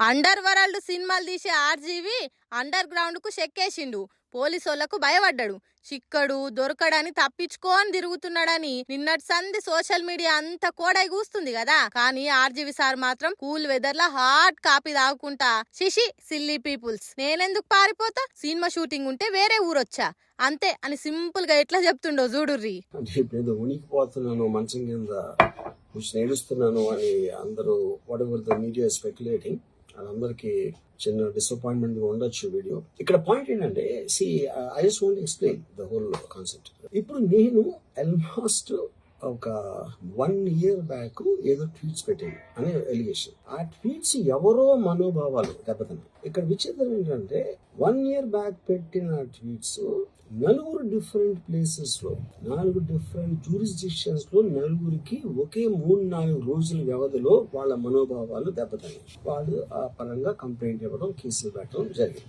Under world సినిమాలు తీసే RGV under గ్రౌండ్కు చెక్కేసిండు పోలీసోళ్ళకు భయపడ్డాడు. చిక్కడు దొరకడని తప్పించుకోని తిరుగుతున్నాడని నిన్నటి సంధి సోషల్ మీడియా అంతా కోడై కూస్తుంది కదా కానీ ఆర్జీవి సార్ మాత్రం కూల్ వెదర్ లా హాట్ కాపీ తాగుకుంటా. శిషి సిల్లీ పీపుల్స్ నేనెందుకు పారిపోతా? సినిమా షూటింగ్ ఉంటే వేరే ఊరొచ్చా? అంతే అని సింపుల్గా ఎట్లా చెప్తుండో చూడుర్రి ఉనికిపోతున్నాను మంచం కింద నేడుస్తున్నాను అని అందరూ whatever the media speculating. వాళ్ళందరికీ చిన్న డిసప్పాయింట్మెంట్ ఉండొచ్చు వీడియో ఇక్కడ పాయింట్ ఏంటంటే see I just want explain the whole concept ఇప్పుడు నేను ఆల్మోస్ట్ ఒక వన్ ఇయర్ బ్యాక్ ఏదో ట్వీట్స్ పెట్టాను అనే ఎలిగేషన్ ఆ ట్వీట్స్ ఎవరో మనోభావాలు దెబ్బతిన్నాయి. ఇక్కడ విచిత్రం ఏంటంటే వన్ ఇయర్ బ్యాక్ పెట్టిన ట్వీట్స్ నలుగురు డిఫరెంట్ ప్లేసెస్లో నాలుగు డిఫరెంట్ జూరిస్డిక్షన్స్లో నలుగురికి ఒకే మూడు నాలుగు రోజుల వ్యవధిలో వాళ్ళ మనోభావాలు దెబ్బతాయి వాళ్ళు ఆ పరంగా కంప్లైంట్ ఇవ్వడం కేసులు పెట్టడం జరిగింది.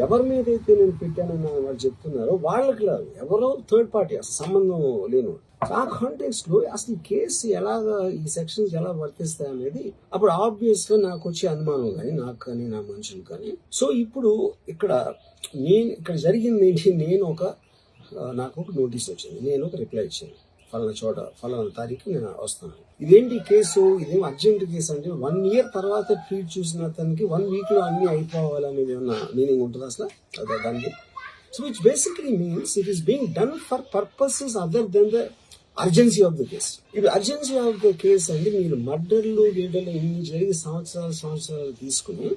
ఎవరి మీద అయితే నేను పెట్టానని వాళ్ళు చెప్తున్నారో వాళ్ళకి లేదు ఎవరో థర్డ్ పార్టీ అసలు సంబంధం లేని ఆ కాంటెక్స్ట్లో అసలు కేసు ఎలాగా ఈ సెక్షన్స్ ఎలా వర్తిస్తాయి అనేది అప్పుడు ఆబ్వియస్గా నాకు వచ్చే అనుమానం కానీ నాకు కానీ నా మనుషులు కానీ. సో ఇప్పుడు ఇక్కడ నేను ఇక్కడ జరిగింది ఏంటి నేను ఒక నాకు ఒక నోటీస్ వచ్చింది. నేను ఒక రిప్లై ఇచ్చాను. ఫలానా చోట ఫలానా తారీఖు నేను వస్తాను. ఇదేంటి కేసు? ఇదేం అర్జెంట్ కేసు అంటే వన్ ఇయర్ తర్వాత ట్రీట్ చూసిన అతనికి వన్ వీక్లో అన్ని అయిపోవాలనేది ఏమన్నా మీనింగ్ ఉంటుంది అసలు? అదే దానికి. So which basically means it is being done for purposes other than the urgency of the case ఇప్పుడు అర్జెన్సీ ఆఫ్ ద కేస్ అంటే మీరు మర్డర్లు గీడర్లు ఇన్ని జరిగి సంవత్సరాలు సంవత్సరాలు తీసుకుని